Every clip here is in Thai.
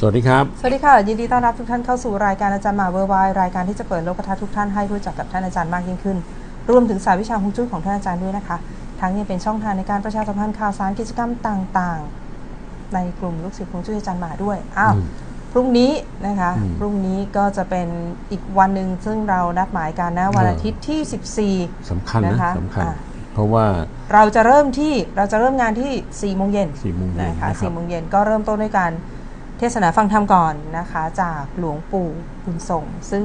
สวัสดีครับ สวัสดีค่ะ ยินดีต้อนรับทุกท่านเข้าสู่รายการอาจารย์หมาเวอร์ไวรายการที่จะเปิดโลกทัศน์ทุกท่านให้รู้จักกับท่านอาจารย์มากยิ่งขึ้น รวมถึงสายวิชาฮวงจุ้ยของท่านอาจารย์ด้วยนะคะ ทั้งยังเป็นช่องทางในการประชาสัมพันธ์ข่าวสารกิจกรรมต่างๆ ในกลุ่มลูกศิษย์ฮวงจุ้ยอาจารย์หมาด้วย อ้าวอืมพรุ่งนี้นะคะอืมพรุ่งนี้ก็จะเป็นอีกวันหนึ่งซึ่งเรานัดหมายกันนะวันเออออาทิตย์ที่ 14สำคัญนะนะคะสำคัญอะเพราะว่าเราจะเริ่มที่เราจะเริ่มงานที่4โมงเย็น4โมงเย็นนะคะนะครับสี่โมงเย็นก็เริ่มต้นด้วยการ เทศนาฟังธรรมก่อนนะคะ จากหลวงปู่บุญส่ง ซึ่ง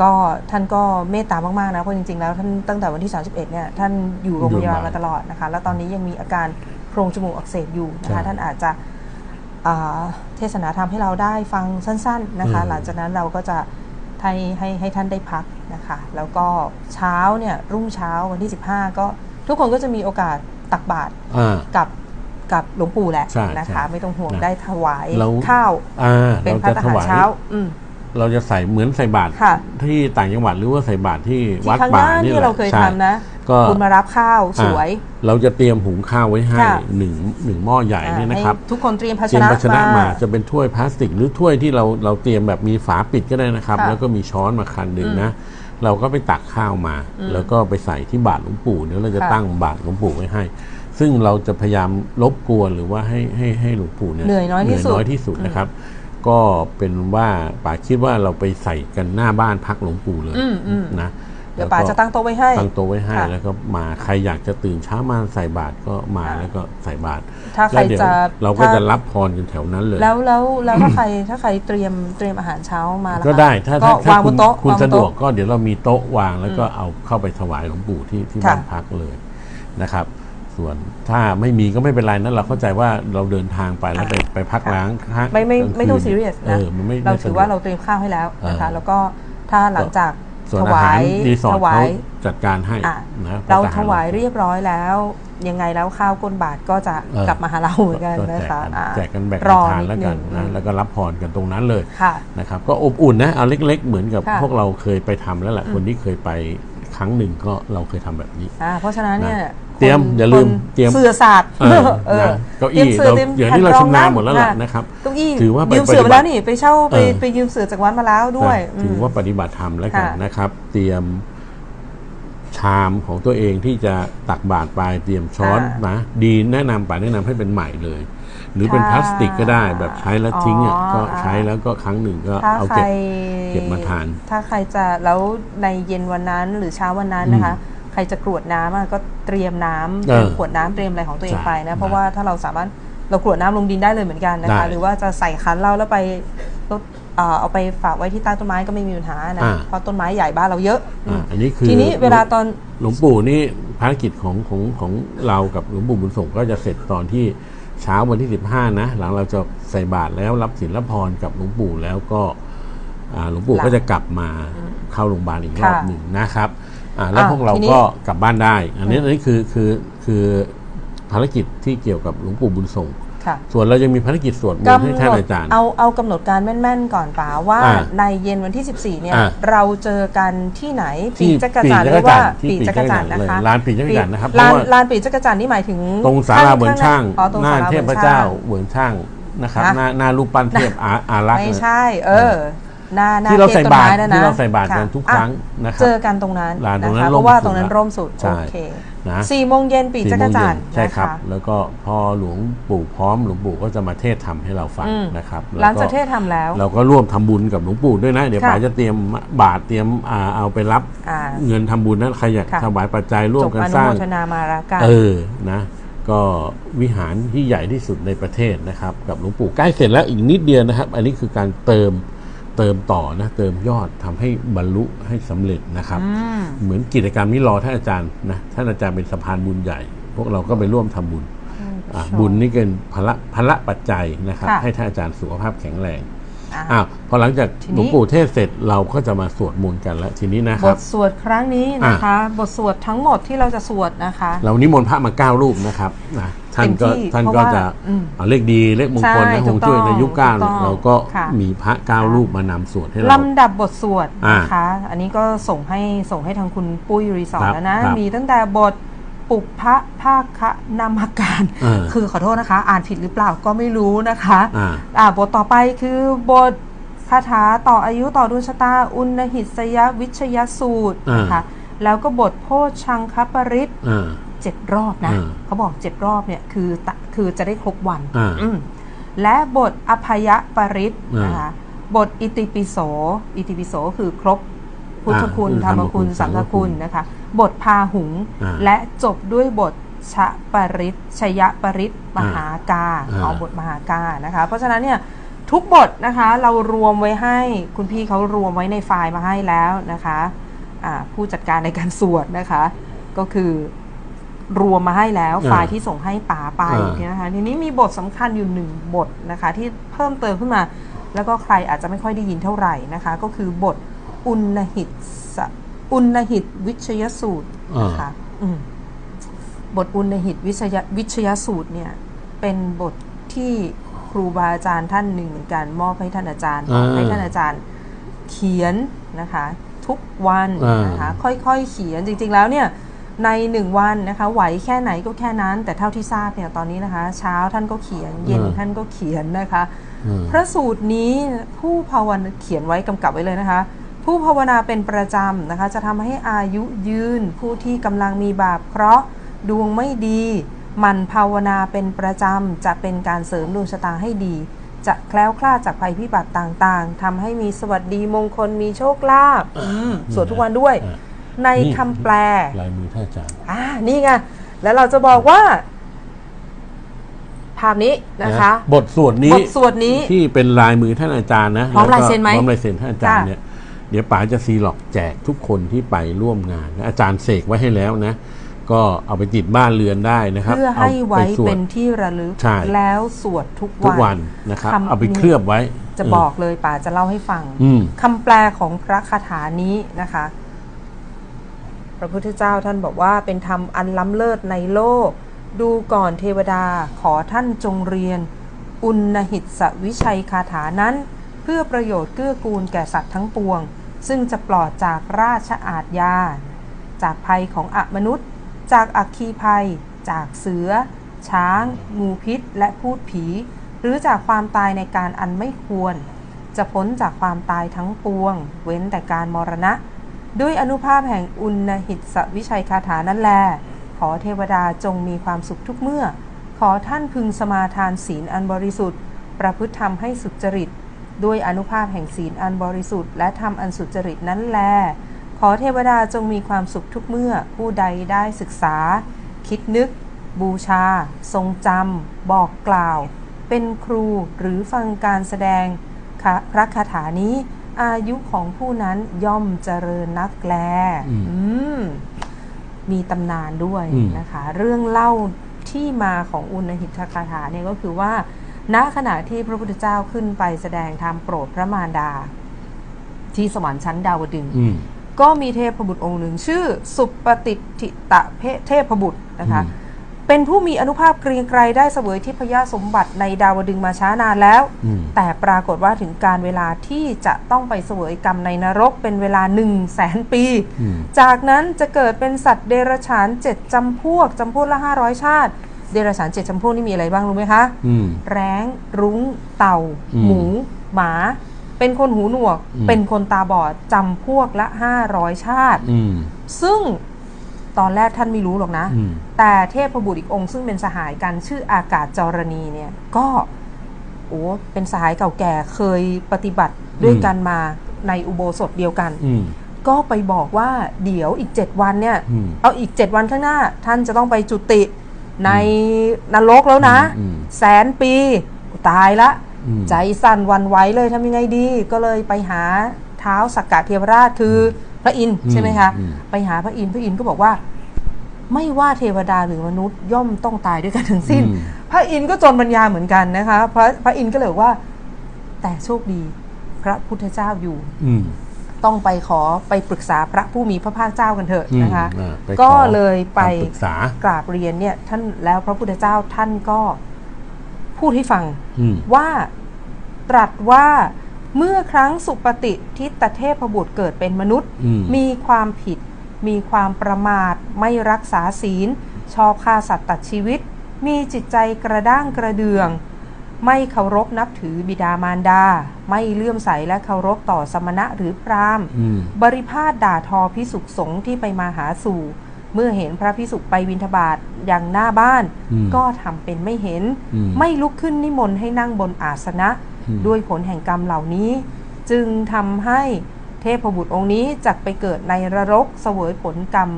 ก็ท่านก็เมตตามากๆนะเพราะจริงๆแล้วท่านตั้งแต่วันที่ 31เนี่ยท่านอยู่โรงพยาบาลมาตลอดนะคะ แล้วตอนนี้ยังมีอาการโพรงจมูกอักเสบอยู่นะคะท่านอาจจะอ่าเทศนาธรรมให้เราได้ฟังสั้น ๆนะคะ หลังจากนั้นเราก็จะให้ให้ให้ท่านได้พักนะคะ แล้วก็เช้าเนี่ยรุ่งเช้าวันที่ 15 ก็ทุกคนก็จะมีโอกาสตักบาตรอ่ากับ กับหลวงปู่แหละใช่นะคะ ใช่ไม่ต้องห่วงนะได้ถวายเราข้าว อ่าเป็นเราพัจะตถหารวายเช้า อืม เราจะใส่เหมือนใส่บาตรค่ะ ที่ต่างจังหวัดหรือว่าใส่บาตรที่ที่วัดข้างหป่าน้านี่ที่แหละเราเคยใช่ ทำนะ ก็ คุณมารับข้าวสวยอ่าเราจะเตรียมหุงข้าวไว้ให้ค่ะ หนึ่งหนึ่งหม้อใหญ่อ่าเนี่ยนะครับ ให้ทุกคนเตรียมภาเตชรียมนะภาชนะมา มา จะเป็นถ้วยพลาสติก หรือถ้วยที่เราเราเตรียมแบบมีฝาปิดก็ได้นะครับ ค่ะแล้วก็มีช้อนมาคันหนึ่งอืมนะ เราก็ไปตักข้าวมาอืมแล้วก็ไปใส่ที่บาตรหลวงปู่เดี๋ยวเราจะค่ะตั้งบาตรหลวงปู่ไว้ให้ ซึ่งเราจะพยายามรบกวนหรือว่าให้ให้ให้หลวงปู่เนี่ยเหนื่อยน้อยที่สุดเหน้อยที่สุดนะครับ ก็เป็นว่าป๋าคิดว่าเราไปใส่กันหน้าบ้านพักหลวงปู่เลยอืมอืมนะเดี๋ยวป๋าจะตั้งโต๊ะไว้ให้ตั้งโต๊ะไว้ให้ค่ะแล้วก็มาใครอยากจะตื่นเช้ามาใส่บาตรก็มาค่ะแล้วก็ใส่บาตรถ้าใครแล้วเดี๋ยวจะเราก็ถ้าจะรับพรกันแถวนั้นเลย แล้วแล้วแล้วถ้าใครถ้าใครเตรียมเตรียมอาหารเช้ามาล่ะคะก็ได้ถ้าก็ถ้าวางบคุณนโต๊ะคุณวางบนสะดวกโต๊ก็เดี๋ยวเรามีโต๊ะวางแล้วก็เอาเข้าไปถวายหลวงปู่ที่ที่ค่ะบ้านพักเลยนะครับ ส่วน ถ้าไม่มีก็ไม่เป็นไรนะเราเข้าใจว่าเราเดินทางไปแล้วไปไปพักล้างพักไม่ไม่กลางคืนไม่ต้องซีเรียสเอนะอมันไม่เราไม่ถือสะดกว่าเราเตรียมข้าวให้แล้วนะคะเออแล้วก็ถ้าหลังจากส่วนถอาหาวารยรีสอถร์ทวาเขายจัดการให้อะนะเราพะทหถวายเรียบร้อยแล้ว ยังไงแล้วข้าวก้นบาทก็จะเออกลับมาหาเราเหมือนกันก็นะแจกคะกันอ่าแจกกันแบ่งรกันอทานนิดแล้วกันนึงนะแล้วก็รับพรกันตรงนั้นเลยค่ะนะครับ ก็อบอุ่นนะเอาเล็ก ๆ เหมือนกับค่ะพวกเราเคยไปทำแล้วแหละคนที่เคยไป ครั้งหนึ่งก็เราเคยทำแบบนี้อ่าเพราะฉะนั้นเนี่ยนะเตรียมคนอย่าลืมคนเตรียมเสื่อศาสตร์เออเออนะเก้าตรียอี้มสื่เราตรียมเดี๋ยวนี้เราแผ่ชำนาญองหมดแล้วล่ะนะครับเก้าอี้ถือว่าไปยืมเสือปฏิมาบัแล้ติวนี่ไปเช่าไปเออไปยืมเสือจากวัดมาแล้วด้วยนะถือว่าปฏิบัติธรรมแล้วกันค่ะนะครับ เตรียมชามของตัวเองที่จะตักบาตรไปเตรียมช้อนนะดีแนะนำป่าแนะนำให้เป็นใหม่เลย หรือเป็นพลาสติกก็ได้แบบใช้แล้วทิ้งอะอ๋อก็ใช้แล้วก็ครั้งหนึ่งก็ถ้าเอาใครเก็บเก็บมาทาน ถ้าใครจะแล้วในเย็นวันนั้นหรือเช้าวันนั้นนะคะใครจะกรวดน้ำอะก็เตรียมน้ำเอเตอรียมขวดน้ำเตรียมอะไรของตัวเองใช่ไปนะนะเพราะว่าถ้าเราสามารถเรากรวดน้ำลงดินได้เลยเหมือนกันนะคะได้หรือว่าจะใส่คันเหล้าแล้วไปรถเอ่อเอาไปฝากไว้ที่ใต้ต้นไม้ก็ไม่มีปัญหานะอ่าเพราะต้นไม้ใหญ่บ้านเราเยอะอือ่ามอันนี้คือทีนี้เวลาตอนหลวงปู่นี่ภารกิจของของของเรากับหลวงปู่บุญส่งก็จะเสร็จตอนที่ เช้าวันที่ 15 นะ หลังเราจะใส่บาตรแล้วรับศีลรับพรกับหลวงปู่แล้วก็อ่าหลวงปู่หลังก็จะกลับมาเข้าโรงพยาบาลอีกรอบค่ะหนึ่งนะครับอ่าแล้วอ่าพวกเราทีนี้ก็กลับบ้านได้ อันนี้อันนี้คือคือคือภารกิจที่เกี่ยวกับหลวงปู่บุญส่งค่ะ ส่วนเรายังมีภารกิจสวดมนต์ให้ท่านอาจารย์เอาเอากำหนดการแม่นๆก่อนป๋าว่าอ่าในเย็นวันที่ 14 เนี่ยอ่าเราเจอกันที่ไหนที่ปีจักรจันทร์หปีรือว่าที่ปีจักรจันทร์ปีนะคะเลยลานปีจักรจันทร์นะครับลานเพราะว่าลานปีจักรจันทร์นี่หมายถึงตรงศาลาเหมือนช่างอ๋อตรงหน้าศาลาเทเหมืพอนเจ้าช่างเหมือนช่างนะครับนะหน้าหน้ารูปปั้นเทพอาอารักษ์ไม่เนี่ยใช่ เออ หน้าหน้าที่เราทพใส่ต้นบาตรไม้นั่นนะที่เราใส่บาตรกันค่ะทุกอะครั้งนะครับเจอกันตรงนั้นลานตรงนะนั้นคะร่มเพราะว่าสุดตรงนั้นแล้วร่มสุดใช่โอเคนะสี่โมงเย็นปีจักรจันทร์ใช่ครับนะะแล้วก็พอหลวงปู่พร้อมหลวงปู่ก็จะมาเทศทำให้เราฟังอืมนะครับหลังจากแวเทศทำแล้ว เราก็ร่วมทำบุญกับหลวงปู่ด้วยนะ เดี๋ยวค่ะป๋าจะเตรียมบาตรเตรียมอ่าเอาไปรับอ่าเงินทำบุญนั้นใครอยากค่ะถวายปัจจัยร่วจมบกันอนุสร้าโมงทนามาแล้วกันเออนะก็วิหารที่ใหญ่ที่สุดในประเทศนะครับ กับหลวงปู่ใกล้เสร็จแล้วอีกนิดเดียวนะครับ อันนี้คือการเติม เติมต่อนะเติมยอดทำให้บรรลุให้สำเร็จนะครับอืมเหมือนกิจกรรมนี้รอท่านอาจารย์นะท่านอาจารย์เป็นสะพานบุญใหญ่ พวกเราก็ไปร่วมทำบุญอะบุญนี่เป็นพละพละปัจจัยนะครับค่ะให้ท่านอาจารย์สุขภาพแข็งแรงอะอ้าวพอหลังจากทีนี้หลวงปู่เทศเสร็จเราก็จะมาสวดมนต์กันแล้วทีนี้นะคบรับทสวดครั้งนี้นะคะ บทสวดทั้งหมดที่เราจะสวดนะคะ เรานิมนต์พระมาเก้ารูปนะครับนะ ท่านก็เต็มที่ท่านเพราะก็ว่าจะอืมเอาเลขดีเลขมงคลใช่นะฮถูงกต้องจุ้ยในยุคเก้าเนี่ยถูกต้องเราก็ค่ะมีพระเก้ารูปมานำสวดให้เราลำดับบทสวดอ่านะคะอันนี้ก็ส่งให้ส่งให้ทางคุณปุ้ยรีสอร์ทครับแล้วนะครับมีตั้งแต่บทปุพพะภาคะนามาการอ่าคือขอโทษนะคะ อ่านผิดหรือเปล่าก็ไม่รู้นะคะอ่าอ่าบทต่อไปคือบทคาถาต่ออายุต่อดวงชะตา อุณหิตยวิชยสูตรอ่านนะคะแล้วก็บทโพชังคปริตอ่า เจ็ดรอบนะอ่าเขาบอกเจ็ดรอบเนี่ยคือตะคือจะได้ครบวันอ่าอืมและบทอภยปริตอ่านนะคะบทอิติปิโส อิติปิโสคือครบพุทธคุณอ่าธรรมคุณธรรมคุณ สังฆคุณนะคะ บทพาหุงอ่าและจบด้วยบทชะปริตชยปริตมหากาอ่าเอาบทมหากานะคะ เพราะฉะนั้นเนี่ยทุกบทนะคะเรารวมไว้ให้คุณพี่เขารวมไว้ในไฟล์มาให้แล้วนะคะอ่าผู้จัดการในการสวดนะคะ ก็คือ รวมมาให้แล้วอ่าไฟล์ที่ส่งให้ป๋าไปอ่าเนี่ยนะคะทีนี้มีบทสำคัญอยู่หนึ่งบทนะคะที่เพิ่มเติมขึ้นมา แล้วก็ใครอาจจะไม่ค่อยได้ยินเท่าไหร่นะคะ ก็คือบทอุณหิตสอุณหิตวิชยสูตรนะคะอืมบทอุณหิตวิชยวิชยสูตรเนี่ยเป็นบทที่ครูบาอาจารย์ท่านหนึ่งเหมือนกันมอบให้ท่านอาจารย์อ่าให้ท่านอาจารย์เขียนนะคะ ทุกวันอ่านนะคะค่อยๆเขียนจริง ๆ แล้วเนี่ย ในหนึ่งวันนะคะไหวแค่ไหนก็แค่นั้น แต่เท่าที่ทราบเนี่ยตอนนี้นะคะ เช้าท่านก็เขียน เย็นท่านก็เขียนนะคะอืมพระสูตรนี้ผู้ภาวนาเขียนไว้กำกับไว้เลยนะคะ ผู้ภาวนาเป็นประจำนะคะ จะทำให้อายุยืนผู้ที่กำลังมีบาปเคราะห์ดวงไม่ดีหมันภาวนาเป็นประจำ จะเป็นการเสริมดวงชะตาให้ดี จะแคล้วคลาดจากภัยพิบัติต่างๆทำให้มีสวัสดีมงคลมีโชคลาภอืมสวดทุกวันด้วยอ่า ในนี่คำแปล ลายมือท่านอาจารย์ อ่านี่ไงแล้วเราจะบอกว่าภาพนี้นะคะ บทสวดนี้บทสวดนี้ที่เป็นลายมือท่านอาจารย์นะพร้อมแล้วก็ลายเซ็นไหมพร้อมลายเซ็นท่านอาจารย์ค่ะเนี่ยเดี๋ยวป๋าจะซีล็อกแจกทุกคนที่ไปร่วมงานนะอาจารย์เสกไว้ให้แล้วนะ ก็เอาไปติดบ้านเรือนได้นะครับ เพื่อให้ไว้อาสดเป็นที่ระลึกใช่แล้วสวดทุกทุกวัวันนะครับคำเอาไปเคลือบไว้ จะบอกเลยป่าจะเล่าให้ฟังอืมคำแปลของพระคาถานี้นะคะ พระพุทธเจ้าท่านบอกว่าเป็นธรรมอันล้ำเลิศในโลก ดูก่อนเทวดาขอท่านจงเรียน อุณหิตสวิชัยคาถานั้น เพื่อประโยชน์เกื้อกูลแก่สัตว์ทั้งปวง ซึ่งจะปลอดจากราชอาทยา จากภัยของอมนุษย์ จากอัคคีภัย จากเสือ ช้าง งูพิษ และพูดผี หรือจากความตายในการอันไม่ควร จะพ้นจากความตายทั้งปวง เว้นแต่การมรณะ ด้วยอนุภาพแห่งอุณหิตสวิชัยคาถานั้นแล ขอเทวดาจงมีความสุขทุกเมื่อ ขอท่านพึงสมาทานศีลอันบริสุทธิ์ ประพฤติธรรมให้สุจริต ด้วยอนุภาพแห่งศีลอันบริสุทธิ์และธรรมอันสุจริตนั้นแล ขอเทวดาจงมีความสุขทุกเมื่อ ผู้ใดได้ศึกษา คิดนึก บูชา ทรงจำ บอกกล่าว เป็นครูหรือฟังการแสดงพระคาถานี้ อายุของผู้นั้นย่อมเจริญนักแลอืมอืมมีตำนานด้วยอืมนะคะ เรื่องเล่าที่มาของอุณหิตคาถาเนี่ยก็คือว่า ณขณะที่พระพุทธเจ้าขึ้นไปแสดงธรรมโปรดพระมารดา ที่สวรรค์ชั้นดาวดึงส์อืมก็มีเทพบุตรองค์หนึ่งชื่อ สุปฏิทิตะเพเทพบุตรนะคะอืม เป็นผู้มีอนุภาพเกรียงไกรได้เสวยทิพยสมบัติในดาวดึงส์มาช้านานแล้ว อืม แต่ปรากฏว่าถึงการเวลาที่จะต้องไปเสวยกรรมในนรกเป็นเวลา1นึ่งแสนปี อืม จากนั้นจะเกิดเป็นสัตว์เดรัจฉานเจ็ดจำพวกจำพวกละ 500 ชาติ เดรัจฉานเจ็ดจำพวกนี่มีอะไรบ้างรู้ไหมคะ อืม แร้ง รุ้ง เต่า อืมหมู หมา เป็นคนหูหนวก อืม เป็นคนตาบอดจำพวกละ 500 ชาติ อืม ซึ่ง ตอนแรกท่านไม่รู้หรอกนะอืมแต่เทพบุตรอีกองค์ซึ่งเป็นสหายกันชื่ออากาศจรณีเนี่ยก็โอ้เป็นสหายเก่าแก่เคยปฏิบัติด้วยกันมาในอุโบสถเดียวกันอืมก็ไปบอกว่าเดี๋ยวอีก7วันเนี่ยอืมเอาอีก7วันข้างหน้า ท่านจะต้องไปจุติในนรกแล้วนะอืมแสนปีตายละอืมใจสั่นหวันไหวเลยทำยังไงดี ก็เลยไปหาเท้าสักกะเทวราชคือพ ระอินทร์ใช่ไหมคะ อืม ไปหาพระอินทร์พระอินทร์ก็บอกว่า ไม่ว่าเทวดาหรือมนุษย์ย่อมต้องตายด้วยกันทั้งสิ้น อืม พระอินทร์ก็จนปัญญาเหมือนกันนะคะ พระพระอินทร์ก็เลยบอกว่า แต่โชคดีพระพุทธเจ้าอยู่ อืม ต้องไปขอไปปรึกษาพระผู้มีพระภาคเจ้ากันเถอะนะคะ อืมอ่าไปขอก็เลยไปคำปรึกษากราบเรียนเนี่ยท่านแล้วพระพุทธเจ้าท่านก็พูดให้ฟังอืม ว่าตรัสว่า เมื่อครั้งสุปฏิทิตเทพบุตรเกิดเป็นมนุษย์อืมมีความผิด มีความประมาท ไม่รักษาศีล ชอบฆ่าสัตว์ตัดชีวิต มีจิตใจกระด้างกระเดือง ไม่เคารพนับถือบิดามารดา ไม่เลื่อมใสและเคารพต่อสมณะหรือพราหมณ์อืมบริพาทด่าทอพิสุขสงฆ์ที่ไปมาหาสู่เมื่อเห็นพระพิสุไปบิณฑบาตอย่างหน้าบ้านอืมก็ทำเป็นไม่เห็นอืมไม่ลุกขึ้นนิมนต์ให้นั่งบนอาสนะอืม ด้วยผลแห่งกรรมเหล่านี้ จึงทำให้เทพบุตรองค์นี้จักไปเกิดในนรกเสวยผลกรรม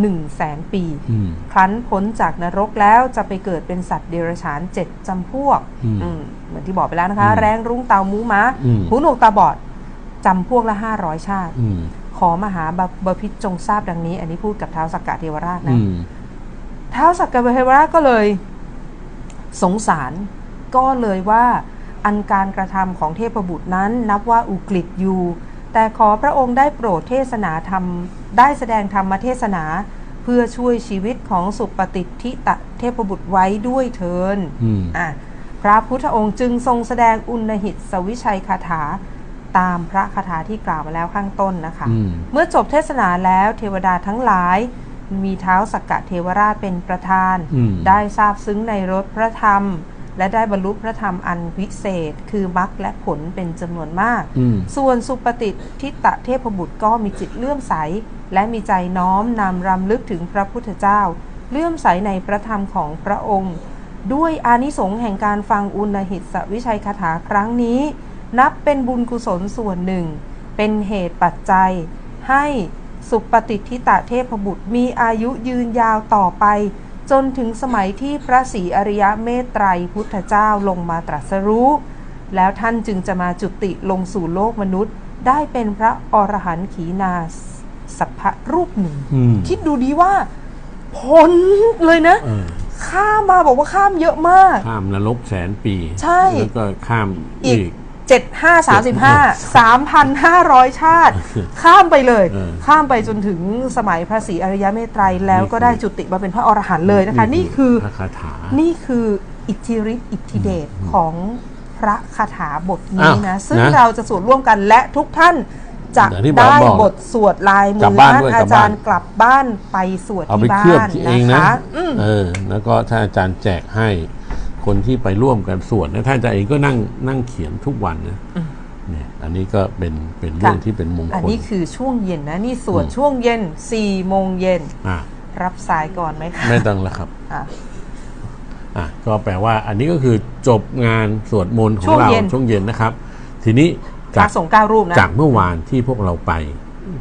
หนึ่งแสนปีอืมครั้นพ้นจากนรกแล้วจะไปเกิดเป็นสัตว์เดรัจฉานเจ็ดจำพวกอืมอืมเหมือนที่บอกไปแล้วนะคะอืมแรงรุ้งเตามูม้าอืมหูหนวกตาบอดจำพวกละห้าร้อยชาติอืมขอมหาบพิตรจงทราบดังนี้ อันนี้พูดกับท้าวสักกะเทวราชอืนะมท้าวสักกะเทวราชก็เลย สงสารก็เลยว่า อันการกระทำของเทพบุตรนั้นนับว่าอุกฤษอยู่ แต่ขอพระองค์ได้โปรดเทศนาธรรม ได้แสดงธรรมเทศนา เพื่อช่วยชีวิตของสุปฏิทิตะเทพบุตรไว้ด้วยเทินอืมอะพระพุทธองค์จึงทรงแสดงอุณหิตสวิชัยคาถาตามพระคาถาที่กล่าวมาแล้วข้างต้นนะคะอืมเมื่อจบเทศนาแล้วเทวดาทั้งหลาย มีเท้าสักกะเทวราชเป็นประธานอืมได้ทราบซึ้งในรสพระธรรม และได้บรรลุพระธรรมอันวิเศษ คือมรรคและผลเป็นจำนวนมากอืมส่วนสุปฏิทิตะเทพบุตรก็มีจิตเลื่อมใส และมีใจน้อมนำรำลึกถึงพระพุทธเจ้า เลื่อมใสในพระธรรมของพระองค์ ด้วยอานิสงส์แห่งการฟังอุณหิตสวิชัยคาถาครั้งนี้ นับเป็นบุญกุศลส่วนหนึ่ง เป็นเหตุปัจจัย ให้สุปฏิทิตะเทพบุตรมีอายุยืนยาวต่อไป จนถึงสมัยที่พระศรีอริยะเมตไตรพุทธเจ้าลงมาตรัสรู้ แล้วท่านจึงจะมาจุติลงสู่โลกมนุษย์ ได้เป็นพระอรหันต์ขีนาสัพพะรูปหนึ่งอืมคิดดูดีว่าพ้นเลยนะเออข้ามมาบอกว่าข้ามเยอะมาก ข้ามนรกแสนปี ใช่ แล้วก็ข้ามอีอีก กเจ็ดห้าสามสิบห้าสามพันห้าร้อยชาติ ข้ามไปเลยเออข้ามไปจนถึงสมัยพระศรีอริยเมตไตรแล้วก็ได้จุติมาเป็นพระอรหันต์เลยนะคะ นี่คือพระคาถานี่คืออิทธิฤทธิ์อิทธิเดชของพระคาถาบทนี้อ้าวนะ ซึ่งนะเราจะสวดร่วมกันและทุกท่านจะอย่างที่บอกได้บอกบทสวดลายมืกลับอบ้านนะด้วยอากลับบ้านจารย์กลับบ้านไปสวดเอาไปที่บ้าเคลือบนเอนะงนะคะอืมเออแล้วก็ถ้าอาจารย์แจกให้ คนที่ไปร่วมกันสวดนะท่านอาจารย์เองก็นั่งนั่งเขียนทุกวันนะเนี่ยอันนี้ก็เป็นเป็นเรื่องค่ะที่เป็นมงอันคลนี้คือช่วงเย็นนะนี่สวดอืมช่วงเย็น4โมงเย็นอะรับสายก่อนไหมคะไม่ต้องแล้วครับอะอะก็แปลว่าอันนี้ก็คือจบงานสวดมนต์ขอช่งวงเราเย็นช่วงเย็นนะครับ ทีนี้พระสงฆ์เก้ารูปนะจากเมื่อวานที่พวกเราไป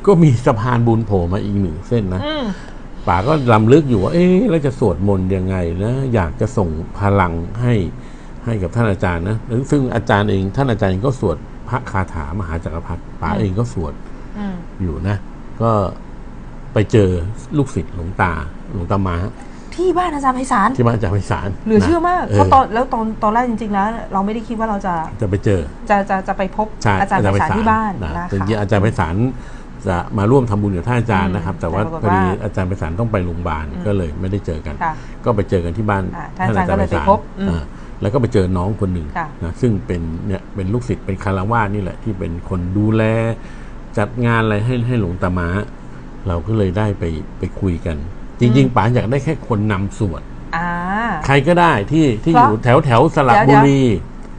ก็มีสะพานบุญโผล่มาอีกหนึ่งเส้นนะอืม ป๋าก็ลำลึกอยู่ว่า เอ๊ะเราจะสวดมนต์ยังไงนะ อยากจะส่งพลังให้ให้กับท่านอาจารย์นะซึ่งซึ่งอาจารย์เอง ท่านอาจารย์เองก็สวดพระคาถามหาจักรพรรดิป๋าเองก็สวดอืมอยู่นะ ก็ไปเจอลูกศิษย์หลวงตาหลวงตามาที่บ้านอาจารย์ไพศาลที่บ้านอาจารย์ไพศาลเหลือเชื่อมากเเพราะตอนแล้วตอนตอนแรกจริง ๆ แล้ว เราไม่ได้คิดว่าเราจะจะไปเจอ จะจะจะไปพบใช่อาจารย์ไพศาลที่บ้านนะนะจริคะงๆอาจารย์ไพศาล จะมาร่วมทำบุญกับท่านอาจารย์นะครับ แต่ว่าแต่ปรากฏพอดีว่าอาจารย์ไพศาลต้องไปโรงพยาบาลก็เลยไม่ได้เจอกันค่ะก็ไปเจอกันที่บ้านอ่าท่านอาจารย์ก็เลยไปพบอืมอ่าแล้วก็ไปเจอน้องคนหนึ่งค่ะนะซึ่งเป็นเนี่ยเป็นลูกศิษย์เป็นคารวาสนี่แหละที่เป็นคนดูแลจัดงานอะไรให้ให้หลวงตามาเราก็เลยได้ไปไปคุยกัน จริง ๆป๋าอยากได้แค่คนนำสวดอ่าใครก็ได้ที่ที่เพอราะยู่แถวแถวสระเดี๋ยวบุรี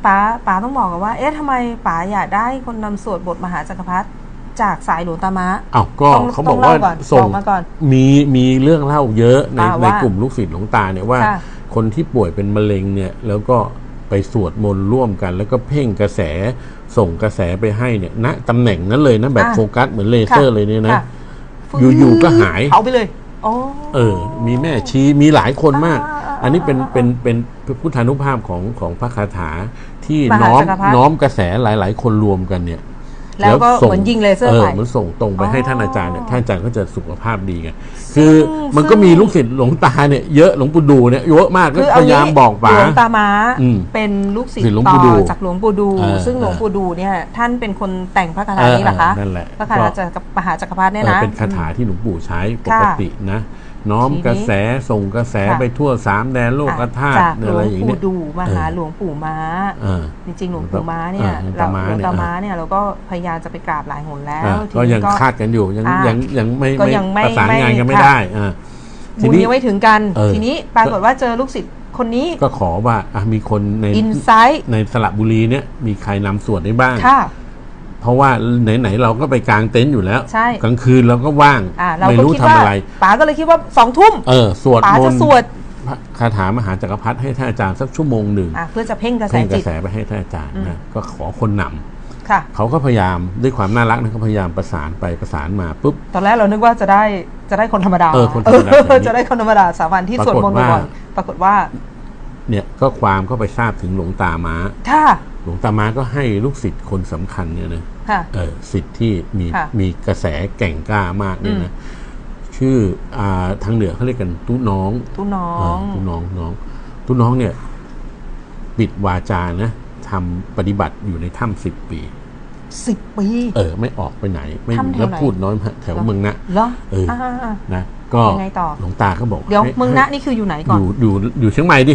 ป๋าป๋าต้องบอกกันว่า เอ๊ะทำไมป๋าอยากได้คนนำสวดบทมหาจักรพรรดิ จากสายหลวงตามะอ้าวก็ต้องเขาบอกต้องว่าเล่าก่อนส่บงอกมาก่อนมีมีเรื่องเล่าเยอะในอ่าในว่ากลุ่มลูกศิษย์หลวงตาเนี่ยว่าค่ะคนที่ป่วยเป็นมะเร็งเนี่ย แล้วก็ไปสวดมนต์ร่วมกัน แล้วก็เพ่งกระแสส่งกระแสไปให้เนี่ยณตำแหน่งนั้นเลยนะแบบอะโฟกัสเหมือนเลเซอร์เลยเนี่ยนะค่ะอยู่ๆก็หายเผาไปเลยอ๋อเออ มีแม่ชีมีหลายคนมากอ่าอ่าอันนี้เป็นเป็นเป็นพุทธานุภาพของของพระคาถาที่มหาน้อมจักรพรรดิน้อมกระแสหลาย ๆ คนรวมกันเนี่ย แล้วก็เหมือนยิงเลเซอร์เอไปอมันส่งตรงไปให้ท่านอาจารย์เนี่ยท่านอาจารย์ก็จะสุขภาพดีไงซึ่คืงอมันก็มีลูกศิษย์หลวงตาเนี่ยเยอะหลวงปู่ดูเนี่ยเยอะมากก็คือพเอายายามงี้บอกป๋าหลวงตาม้าอืมเป็นลูกศิษศิษย์ย์หลวงต่ปู่ดูอจากหลวงปู่ดูเออซึ่งหลวงเออปู่ดูเนี่ยท่านเป็นคนแต่งพระคาถานี้เหรอคะเออเออนั่นแหละพระคาถาจักรมหาจักรพรรดิเนี่ยเออนะเป็นคาถาที่หลวงปู่ใช้ปค่ะกตินะ น้อมทีนี้กระแสส่งกระแสค่ะไปทั่วสามแดนโลกธาตุจากหลอะไรวงอย่างปู่เงี้ยดูมาหาเออหลวงปู่ม้าเออจริงๆหลวงปู่ม้าเนี่ยอ่าหลวงเราตาม้าหลวงเนี่ยตาม้าเนี่ยเราก็พยายามจะไปกราบหลายหนแล้วอะทีก็นี้ยังคาดกันอยู่ยังอะยังยังไม่ก็ยังไม่ประสานไม่งานกันไม่ค่ะได้อะทีบุญนี้ยังไม่ถึงกันเออทีนี้ปรากฏว่าเจอลูกศิษย์คนนี้ก็ขอว่าอะมีคนในอินไซต์ในสระบุรีเนี่ยมีใครนำสวดได้บ้างค่ะ เพราะว่าไหนๆเราก็ไปกางเต็นท์อยู่แล้ว ใช่ กลางคืนเราก็ว่างอ่าเราไม่ก็รู้คิดทำว่าอะไร ป๋าก็เลยคิดว่าสองทุ่มเออ สวดป๋ามจะนต์สวดพระคาถามหาจักรพรรดิให้ท่านอาจารย์สักชั่วโมงหนึ่งอะเพื่อจะเพ่งกระแสเพ่งกจิระต แสไปให้ท่านอาจารย์นะก็ขอคนนำค่ะ เขาก็พยายามด้วยความน่ารักนะเขาพยายามประสานไปประสานมาปุ๊บ ตอนแรกเรานึกว่าจะได้จะได้คนธรรมดาเออคนธรรมดาเออแบบนี้จะได้คนธรรมดาสามัญที่สวดมนต์ปรากฏว่าบ่อยๆปรากฏว่าเนี่ยก็ความก็ไปทราบถึงหลวงตาม้า ค่ะ หลวงตาม้าก็ให้ลูกศิษย์คนสำคัญเนี่ยนะค่ะ เออศิษย์ที่มีค่ะมีกระแสแก่งกล้ามากเนี่ยนะชื่ออ่าทางเหนือเขาเรียกกันตู้น้องตู้น้อเอองตู้น้องน้องตู้น้องเนี่ย ปิดวาจานะทำปฏิบัติอยู่ในถ้ำสิบปีสิบปี เออ ไม่ออกไปไหน ไม่ถ้ำแถวไหนแล้วพูดน้อยมากแถวเมืองนะเหรอเอออ่านะก็ยังไงต่อหลวงตาก็บอกเดี๋ยวให้เมืองนะนี่คืออยู่ไหนก่ออนยู่อยู่อยู่เชียงใหม่ดิ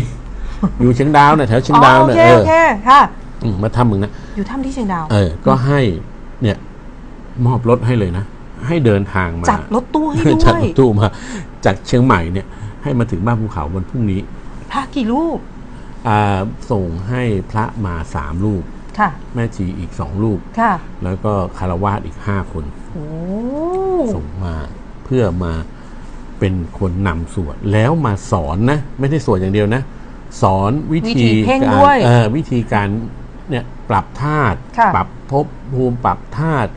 อยู่เชียงดาวน่ะแถวเชียงดาวอ๋อโอน่ะเคเอโออเคค่ะ อืมมาทำเมืองนะอยู่ถ้ำที่เชียงดาว เออ ก็ให้เนี่ย มอบรถให้เลยนะ ให้เดินทางมาจัดรถตู้ให้จัดด้วรยถตู้มาจากเชียงใหม่เนี่ย ให้มาถึงบ้านภูเขาวันพรุ่งนี้พระกี่รูปอ่าส่งให้พระมาสามรูปค่ะ แม่ชีอีกสองรูปค่ะ แล้วก็คารวาสอีกห้าคนโอ้ส่งมาเพื่อมาเป็นคนนำสวดแล้วมาสอนนะ ไม่ได้สวดอย่างเดียวนะ สอนวิวิธีธีเพ่งการด้วยเออวิธีการ เนี่ยปรับธาตุค่ะปรับภพภูมิปรับธาตุ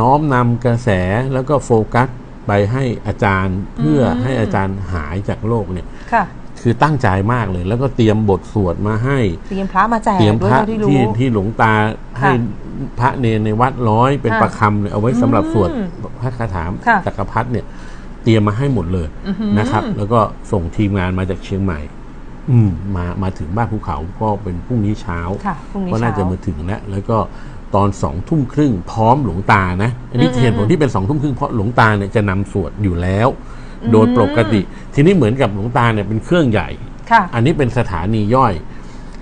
น้อมนำกระแสแล้วก็โฟกัสไปให้อาจารย์เพื่อให้อาจารย์หายจากโลกเนี่ยค่ะคือตั้งใจมากเลย แล้วก็เตรียมบทสวดมาให้ เตรียมพระมาแจกเตรียมด้วพยระเท่าที่รู้ที่ที่หลวงตาให้ค่ะพระเนรในวัดร้อยเป็นค่ะประคำเนี่ยเอาไว้สำหรับสวดอืมพระคาถาค่ะจักรพรรดิเนี่ย เตรียมมาให้หมดเลยอื้อหือนะครับ แล้วก็ส่งทีมงานมาจากเชียงใหม่ อืมมามาถึงบ้านภูเขาก็เป็นพรุ่งนี้เช้าค่ะพรุ่งนี้ก็น่าจะเช้ามาถึงแล้วแล้วก็ตอนสองทุ่มครึ่งพร้อมหลวงตานะ อันนี้อืมเหตุผลที่เป็นสองทุ่มครึ่งเพราะหลวงตาเนี่ยจะนำสวดอยู่แล้ว โดยปกติ ทีนี้เหมือนกับหลวงตาเนี่ยเป็นเครื่องใหญ่ ค่ะ อันนี้เป็นสถานีย่อย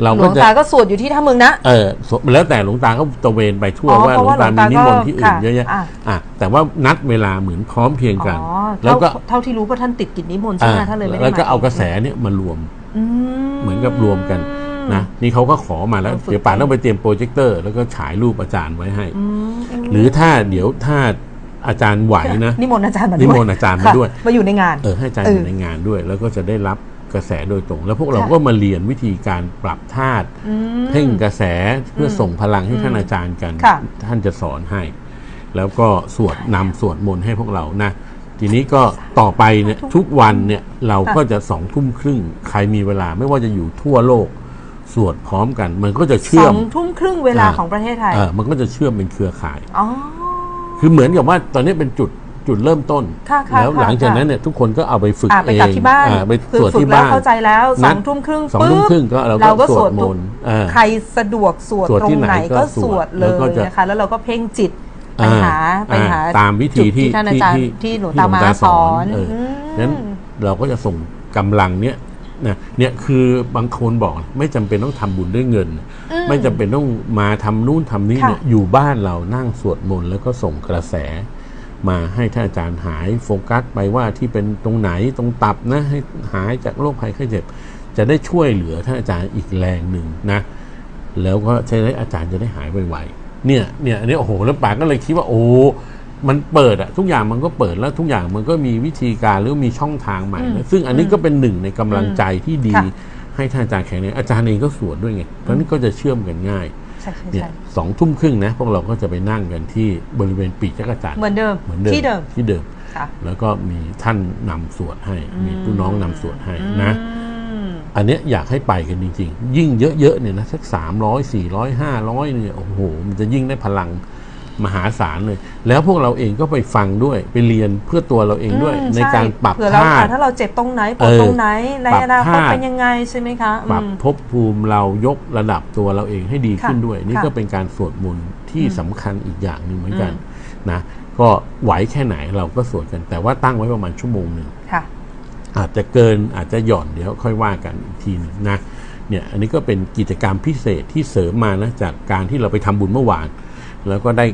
เราหลก็วงจะตาก็สวดอยู่ที่ท่าเมืองนะ เออสวแล้วแต่หลวงตาก็ตระเวนไปทั่วอ๋อว่าเพหลราะวงว่าตาหลวงมีตานิมนต์ที่อื่นก็เยอะแยะอะ อะแต่ว่านัดเวลาเหมือนพร้อมเพรียงกัน อ๋อแล้วก็ เท่าเท่าที่รู้เพราะท่านติดกิจนิมนต์ใช่ไหมอะท่านเลยไม่ได้แล้วก็มเอากระแสเนี่ยมารวมอืม เหมือนกับรวมกันนะนี่เขาก็ขอมาแล้วเอาฝึกเดี๋ยวป่าต้องไปเตรียมโปรเจคเตอร์ แล้วก็ฉายรูปอาจารย์ไว้ให้อืมหรือถ้าเดี๋ยวถ้าอาจารย์ไหวนะนิมนต์อาจารย์มาด้วยนิมนต์อาจารย์มาค่ะด้วยมาอยู่ในงานเออให้อาจารย์เออออยู่ในงานด้วย แล้วก็จะได้รับกระแสโดยตรง แล้วพวกเราค่ะก็มาเรียนวิธีการปรับธาตุอืมเพ่งกระแสเพื่อส่งพลังให้ท่านอาจารย์กันค่ะท่านจะสอนให้ แล้วก็สวดนำสวดมนต์ให้พวกเรานะ ทีนี้ก็ต่อไปเนี่ยทุกวันเนี่ยเราก็จะสองทุ่มครึ่งใครมีเวลาไม่ว่าจะอยู่ทั่วโลกสวดพร้อมกัน มันก็จะเชื่สออมงทุ่มครึ่งเวลาอ่าของประเทศไทยเออมันก็จะเชื่อมเป็นเครือข่ายอ๋อคือเหมือนกับว่าตอนนี้เป็นจุดจุดเริ่มต้นค่ะค่ะแล้วหลังจากค่ะนั้นเนี่ยทุกคนก็เอาไปฝึกอะไปเองกลับที่บ้านอ่ไปคือสวดฝึกที่แล้วบ้านเข้าใจแล้วสนัอดงทุ่มครึ่งสองทุ่มปุ๊บครึ่งก็เราเราก็ก็สสววดดมตรงนต์เออใครสะดวกสวดสวดตรที่งไหนไหนก็ก็สสววดดแล้เลวก็ยจะนะคะแล้วเราก็เพ่งจิต ไปอ่าหาไปหาอ่าตามวิธีจุดที่ท่านอาจารย์ที่หลวงตามาสอนเออมนั้นเราก็จะส่งกำลังเนี้ยนะเนี่ยคือบางคนบอกไม่จำเป็นต้องทำบุญด้วยเงิน ไม่จำเป็นต้องมาทำนู่นทำนี่ค่ะเนี่ยอยู่บ้านเรานั่งสวดมนต์แล้วก็ส่งกระแส มาให้ท่านอาจารย์หายโฟกัสไปว่าที่เป็นตรงไหนตรงตับนะให้หายจากโรคภัยไข้เจ็บ จะได้ช่วยเหลือท่านอาจารย์อีกแรงหนึ่งนะ แล้วก็ใช้ได้อาจารย์จะได้หายไวๆ เนี่ยเนี่ยอันนี้โอ้โหแล้วป๋าก็เลยคิดว่าโอ้มันเปิดอะทุกอย่างมันก็เปิดแล้วทุกอย่างมันก็มีวิธีการหรือมีช่องทางใหม่นะซึ่งอันนี้ก็เป็นหนึ่งในกำลังใจที่ดีค่ะให้ท่านอาจารย์แข็งแรงอาจารย์เองก็สวดด้วยไงเพราะฉะนั้นก็จะเชื่อมกันง่ายใช่ใช่เนี่ยใช่สองทุ่มครึ่งนะพวกเราก็จะไปนั่งกันที่บริเวณปีกจักรจันทร์เหมือนเดิมเหมือนเดิมที่เดิมที่เดิมค่ะแล้วก็มีท่านนำสวดให้ มีผู้น้องนำสวดให้นะ อืมอันเนี้ยอยากให้ไปกันจริงๆ ยิ่งเยอะๆเนี่ยนะสักสามร้อยสี่ร้อยห้าร้อยเนี่ยโอ้โหมันจะยิ่งได้พลังมหาศาลเลย แล้วพวกเราเองก็ไปฟังด้วยไปเรียนเพื่อตัวเราเองด้วย อืมในการปรับเผื่อเราธาตุถ้าเราเจ็บตรงไหนปวดเออตรงไหนในปรับอนาคตธาตุเป็นยังไงใช่ไหมคะปรับอืม ภพภูมิเรายกระดับตัวเราเองให้ดีขึ้นค่ะด้วย นี่ค่ะก็เป็นการสวดมนต์ที่สำคัญอีกอย่างหนึ่งเหมือนกันนะก็ไหวแค่ไหนเราก็สวดกันแต่ว่าตั้งไว้ประมาณชั่วโมงหนึ่ง ค่ะ อาจจะเกินอาจจะหย่อนเดี๋ยวค่อยว่ากันอีกทีหนึ่งนะเนี่ยอันนี้ก็เป็นกิจกรรมพิเศษที่เสริมมานะจากการที่เราไปทำบุญเมื่อวาน แล้วก็ได้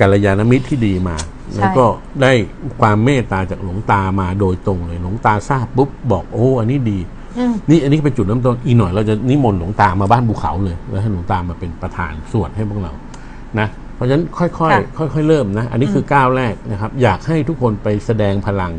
กัลยาณมิตรที่ดีมา แล้วก็ได้ความเมตตาจากหลวงตามาโดยตรงเลยหลวงตาทราบปุ๊บบอกโอ้อันนี้ดีอืมนี่อันนี้เป็นจุดเริ่มต้นอีกหน่อยเราจะนิมนต์หลวงตามาบ้านภูเขาเลยแล้วให้หลวงตามาเป็นประธานสวดให้พวกเรานะเพราะฉะนั้นค่อยค่ะๆค่อยๆเริ่มนะ อันนี้คือก้าวแรกนะครับ อยากให้ทุกคนไปแสดงพลัง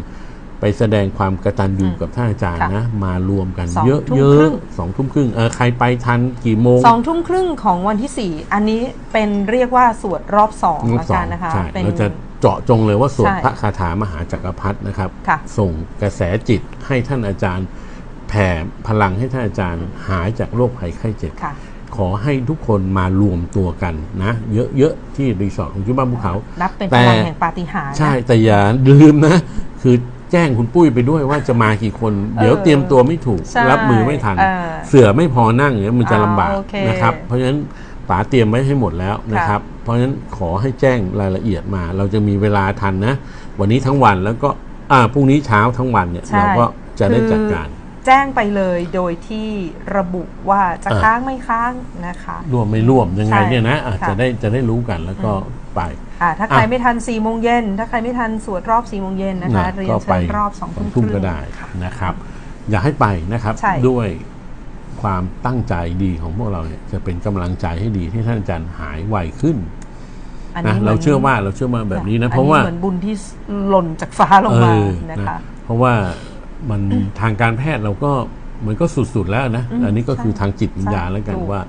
ไปแสดงความกตัญญูกับท่านอาจารย์ค่ะนะ มารวมกันสองเยอะทุ่มเยครึ่อะงสองทุ่มครึ่งเออใครไปทันกี่โมงสองทุ่มครึ่งของวันที่สี่อันนี้เป็นเรียกว่าสวดรอบสองรอบละสอกังนนะคะใช่เป็นเราจะเจาะจงเลยว่าสวดใช่พระคาถามหาจักรพรรดินะครับค่ะส่งกระแสจิตให้ท่านอาจารย์ แผ่พลังให้ท่านอาจารย์หายจากโรคภัยไข้เจ็บค่ะขอให้ทุกคนมารวมตัวกันนะ เยอะๆที่รีสอร์ทของจุบ้านภูเขานับเป็นแต่พลังแห่งปาฏิหาริย์นะใช่แต่อย่าลืมนะ คือ แจ้งคุณปุ้ยไปด้วยว่าจะมากี่คน เดี๋ยวเตรียมตัวไม่ถูกใช่รับมือไม่ทัน เออเสือไม่พอนั่งอย่างเงี้ยมันจะลำบากอ่าโอเคนะครับ เพราะฉะนั้นป๋าเตรียมไว้ให้หมดแล้วนะครับ เพราะฉะนั้นขอให้แจ้งรายละเอียดมา เราจะมีเวลาทันนะ วันนี้ทั้งวันแล้วก็อ่าพรุ่งนี้เช้าทั้งวันเนี่ยใช่ เราก็จะได้จัดการคือ แจ้งไปเลยโดยที่ระบุว่าจะเออค้างไม่ค้างนะคะร่วมไม่ร่วมยังไงใช่เนี่ยนะอะค่ะจะได้จะได้รู้กันแล้วก็ไปอ่าถ้าใครอะไม่ทัน4ี่โมงเย็นถ้าใครไม่ทันสวดรอบ4ี่โมงเย็นนะคะนะเรียนก็เชิไปญรอบ2องสองทุ่ทุ่มมคก็รึ่งได้ค่ะนะครับ อยากให้ไปนะครับใช่ด้วยความตั้งใจดีของพวกเราเนี่ยจะเป็นกำลังใจให้ดีที่ท่านอาจารย์หายไวขึ้นอันนะนี้หมืเรานเชื่อว่าเราเชื่อว่าแบบนี้นะอัเพราะว่าเหมือนบุญที่หล่นจากฟ้าลงมาเออนะคะเพราะว่า มันทางการแพทย์เราก็มันก็สุดๆแล้วนะอืมอันนี้ก็คือใช่ทางจิตวิญญาณใช่แล้วกันถูกว่า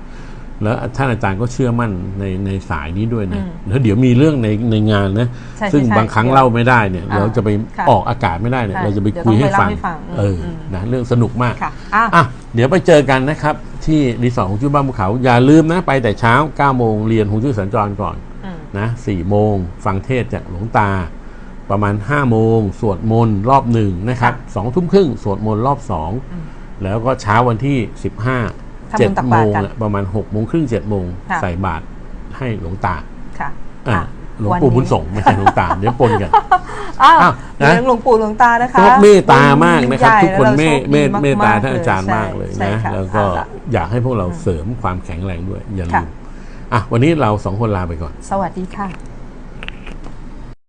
แล้วท่านอาจารย์ก็เชื่อมั่นในในสายนี้ด้วยนะอืมแล้วเดี๋ยวมีเรื่องในในงานนะใช่ซึ่งใช่บางครั้งเดี๋ยวเล่าไม่ได้เนี่ยอ่าเราจะไปค่ะออกอากาศไม่ได้เนี่ยใช่เราจะไปเดี๋ยวคุยให้ต้องไปฟังเล่าให้ฟังอืมเอออมนะเรื่องสนุกมากค่ะอะอะเดี๋ยวไปเจอกันนะครับ ที่รีสอร์ทของจุ้ยบ้านภูเขา อย่าลืมนะไปแต่เช้า9โมงเรียนหงจุ้ยสัญจรก่อนอืมนะสี่โมงฟังเทศน์จากหลวงตา ประมาณ5โมงสวดมนต์รอบหนึ่งนะครับสองทุ่มครึ่งสวดมนต์รอบสองอืมแล้วก็เช้าวันที่ 15ทำบุญตัก7โมบาตรงกันอะประมาณ6โมงครึ่ง7โมงค่ะใส่บาตรให้หลวงตาค่ะอะอะหลวงวันปู่นี้บุญส่งไม่ใช่หลวงตาเดี๋ยวปนกันอ้าวอ้าวนะเรื่องหลวงปู่หลวงตานะคะก็เมตตามากนะครับญทุกคนใหญ่เมและตรโชคเมดีตเมตตามกๆท่านอาจารย์มากเลยใช่นะใช่แล้วก็เอาละอยากให้พวกเราเสริมความแข็งแรงด้วยอย่าลืค่ะมอะวันนี้เราสองคนลาไปก่อน สวัสดีค่ะ